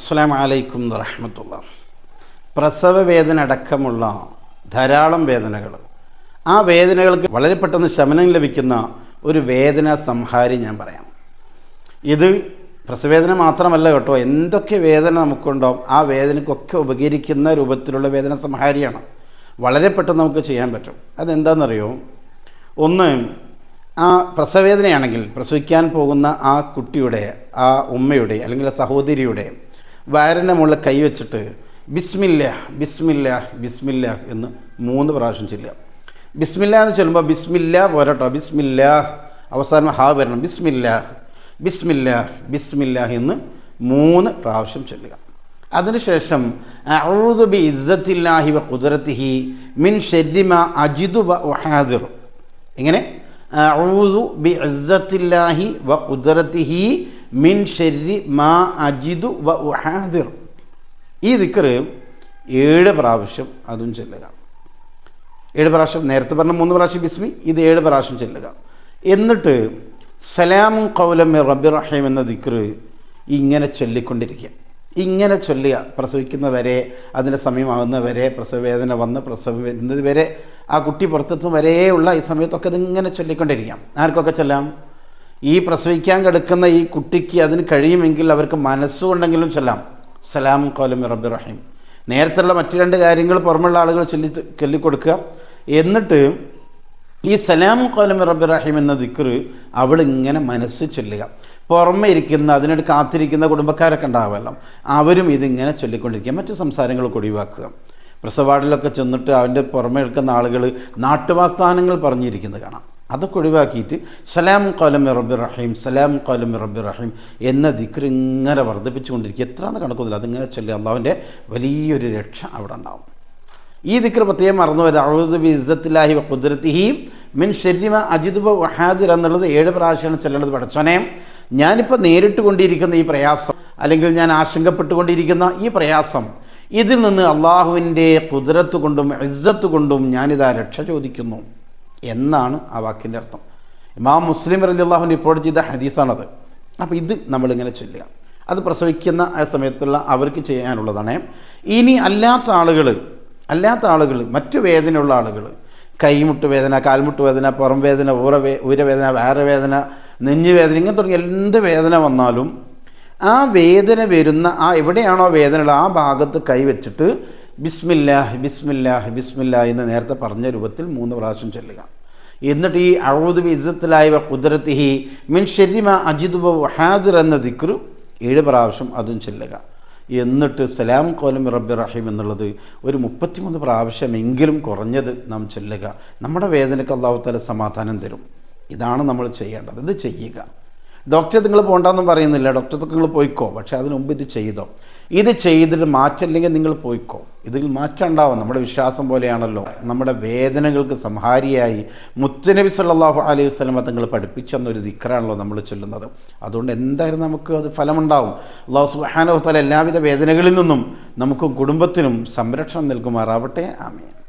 അസ്സാം വലൈക്കും വറഹമത്തുള്ള പ്രസവ വേദന അടക്കമുള്ള ധാരാളം വേദനകൾ. ആ വേദനകൾക്ക് വളരെ പെട്ടെന്ന് ശമനം ലഭിക്കുന്ന ഒരു വേദന സംഹാരി ഞാൻ പറയാം. ഇത് പ്രസവേദന മാത്രമല്ല കേട്ടോ എന്തൊക്കെ വേദന നമുക്കുണ്ടോ ആ വേദനയ്ക്കൊക്കെ ഉപകരിക്കുന്ന രൂപത്തിലുള്ള വേദന സംഹാരിയാണ്. വളരെ പെട്ടെന്ന് നമുക്ക് ചെയ്യാൻ പറ്റും. അതെന്താണെന്നറിയോ? ഒന്ന് ആ പ്രസവേദനയാണെങ്കിൽ പ്രസവിക്കാൻ പോകുന്ന ആ കുട്ടിയുടെ ആ ഉമ്മയുടെ അല്ലെങ്കിൽ സഹോദരിയുടെ വയറിന്റെ മുകളിൽ കൈവച്ചിട്ട് ബിസ്മില്ല ബിസ്മില്ല ബിസ്മില്ല എന്ന് മൂന്ന് പ്രാവശ്യം ചൊല്ലുക. ബിസ്മില്ല എന്ന് ചൊല്ലുമ്പോൾ ബിസ്മില്ല പോരട്ടോ. ബിസ്മില്ല അവസാനം ഹാ വരണം. ബിസ്മില്ല ബിസ്മില്ല ബിസ്മില്ല എന്ന് മൂന്ന് പ്രാവശ്യം ചൊല്ലുക. അതിനുശേഷം അഊദു ബി ഇസ്സത്തില്ലാഹി വ കുതിരത്തിഹി മിൻ ഷെരിമ അജിദു വ ഉഹാദിർ എങ്ങനെ? അഊദു ബി ഇസ്സത്തില്ലാഹി വ ഖുദ്റത്തിഹി മിൻ ഷെരി മാ അജിദു വ ഉഹാദിർ. ഈ ദിക്കറ് ഏഴ് പ്രാവശ്യം അതും ചെല്ലുക. ഏഴ് പ്രാവശ്യം നേരത്തെ പറഞ്ഞ മൂന്ന് പ്രാവശ്യം ബിസ്മി ഇത് ഏഴ് പ്രാവശ്യം ചെല്ലുക. എന്നിട്ട് സലാമും കൗലം റബ്ബി റഹീം എന്ന ദിക്റ് ഇങ്ങനെ ചൊല്ലിക്കൊണ്ടിരിക്കുക. ഇങ്ങനെ ചൊല്ലുക. പ്രസവിക്കുന്നവരെ അതിന്റെ സമയമാകുന്നവരെ പ്രസവവേദന വന്ന് പ്രസവം വരുന്നത് വരെ ആ കുട്ടി പുറത്തെത്തും വരെയുള്ള ഈ സമയത്തൊക്കെ ഇതിങ്ങനെ ചൊല്ലിക്കൊണ്ടിരിക്കാം. ആർക്കൊക്കെ ചൊല്ലാം? ഈ പ്രസവിക്കാൻ കിടക്കുന്ന ഈ കുട്ടിക്ക് അതിന് കഴിയുമെങ്കിൽ അവർക്ക് മനസ്സുകൊണ്ടെങ്കിലും ചൊല്ലാം. സലാം കോലം റബ്ബി റഹീം. നേരത്തെയുള്ള മറ്റു രണ്ട് കാര്യങ്ങൾ പുറമുള്ള ആളുകൾ ചൊല്ലി ചൊല്ലിക്കൊടുക്കുക. എന്നിട്ട് ഈ സലാം കോലം റബ്ബി റഹീം എന്ന ദിക്കറ് അവളിങ്ങനെ മനസ്സ് ചൊല്ലുക. പുറമെ ഇരിക്കുന്ന അതിനോട് കാത്തിരിക്കുന്ന കുടുംബക്കാരൊക്കെ ഉണ്ടാവുമല്ലോ അവരും ഇതിങ്ങനെ ചൊല്ലിക്കൊണ്ടിരിക്കുക. മറ്റു സംസാരങ്ങളൊക്കെ ഒഴിവാക്കുക. പ്രസവാടിലൊക്കെ ചെന്നിട്ട് അവന്റെ പുറമെ എടുക്കുന്ന ആളുകൾ നാട്ടുവാഗ്ദാനങ്ങൾ പറഞ്ഞിരിക്കുന്നത് കാണാം. അതൊക്കെ ഒഴിവാക്കിയിട്ട് സലാം കോലം റബ്ബി റഹീം സലാം കോലം റബ്ബി റഹീം എന്ന ദിക്ർ ഇങ്ങനെ വർദ്ധിപ്പിച്ചുകൊണ്ടിരിക്കുക. എത്രയെന്ന് കണക്കൊന്നുമില്ല. അതിങ്ങനെ ചൊല്ലി അള്ളാഹുവിന്റെ വലിയൊരു രക്ഷ അവിടെ ഉണ്ടാവും. ഈ ദിക്ർ പ്രത്യേകം മറന്നു പോയത് അഴുദ് ബി ഇസ്സത്തിലാഹി വ കുദ്രത്തിഹി മിൻ ഷെരിമ അജിദുബ വഹാദിർ എന്നുള്ളത് ഏഴ് പ്രാവശ്യമാണ് ചെല്ലേണ്ടത് പഠിച്ചോനെ. ഞാനിപ്പോൾ നേരിട്ട് കൊണ്ടിരിക്കുന്ന ഈ പ്രയാസം അല്ലെങ്കിൽ ഞാൻ ആശങ്കപ്പെട്ടുകൊണ്ടിരിക്കുന്ന ഈ പ്രയാസം ഇതിൽ നിന്ന് അള്ളാഹുവിന്റെ കുതിരത്ത് കൊണ്ടും ഇസ്സത്ത് കൊണ്ടും ഞാനിതാ രക്ഷ ചോദിക്കുന്നു. എന്നാണ് ആ വാക്കിന്റെ അർത്ഥം. ഇമാം മുസ്ലിം റലി അള്ളാഹുവിന്റെ റിപ്പോർട്ട് ചെയ്ത ഹദീസാണത്. അപ്പോൾ ഇത് നമ്മളിങ്ങനെ ചൊല്ലുക. അത് പ്രസവിക്കുന്ന ആ സമയത്തുള്ള അവർക്ക് ചെയ്യാനുള്ളതാണ്. ഇനി അല്ലാത്ത ആളുകൾ അല്ലാത്ത ആളുകൾ മറ്റു വേദനയുള്ള ആളുകൾ കൈമുട്ട് വേദന കാൽമുട്ട് വേദന പുറം വേദന ഊര വേ ഊരവേദന വേറെ വേദന നെഞ്ഞ് വേദന ഇങ്ങനെ തുടങ്ങി എന്ത് വേദന വന്നാലും ആ വേദന വരുന്ന ആ എവിടെയാണോ വേദനയുള്ള ആ ഭാഗത്ത് കൈവച്ചിട്ട് ബിസ്മില്ലാഹ് ബിസ്മില്ലാഹ് ബിസ്മില്ലാ എന്ന് നേരത്തെ പറഞ്ഞ രൂപത്തിൽ മൂന്ന് പ്രാവശ്യം ചൊല്ലുക. എന്നിട്ട് ഈ അഴുദ് ഇസ്സത്തിലായ കുദരത്തിഹി മിൻ ഷെരിമ അജിദുബ വഹാദിർ എന്ന ദിക്രു ഏഴ് പ്രാവശ്യം അതും ചെല്ലുക. എന്നിട്ട് സലാം കോലം റബ്ബി റഹീം എന്നുള്ളത് ഒരു മുപ്പത്തിമൂന്ന് പ്രാവശ്യമെങ്കിലും കുറഞ്ഞത് നാം ചെല്ലുക. നമ്മുടെ വേദനയ്ക്ക് തല സമാധാനം തരും. ഇതാണ് നമ്മൾ ചെയ്യേണ്ടത്. ഇത് ചെയ്യുക. ഡോക്ടറെ നിങ്ങൾ പോകണ്ടെന്നും പറയുന്നില്ല. ഡോക്ടറെ നിങ്ങൾ പോയിക്കോ. പക്ഷേ അതിനു മുമ്പ് ഇത് ചെയ്തോ. ഇത് ചെയ്തിട്ട് മാറ്റില്ലെങ്കിൽ നിങ്ങൾ പോയിക്കോ. ഇതിൽ മാറ്റം ഉണ്ടാവും നമ്മുടെ വിശ്വാസം പോലെയാണല്ലോ. നമ്മുടെ വേദനകൾക്ക് സംഹാരിയായി മുത്തനബി സല്ലാഹു അലൈഹി വസ്ലമ തങ്ങൾ പഠിപ്പിച്ചെന്നൊരു ദിക്കറാണല്ലോ നമ്മൾ ചൊല്ലുന്നത്. അതുകൊണ്ട് എന്തായാലും നമുക്ക് അത് ഫലമുണ്ടാവും. അള്ളാഹു സുബാനോ തല എല്ലാവിധ വേദനകളിൽ നിന്നും നമുക്കും കുടുംബത്തിനും സംരക്ഷണം നൽകുമാറാവട്ടെ. ആമീൻ.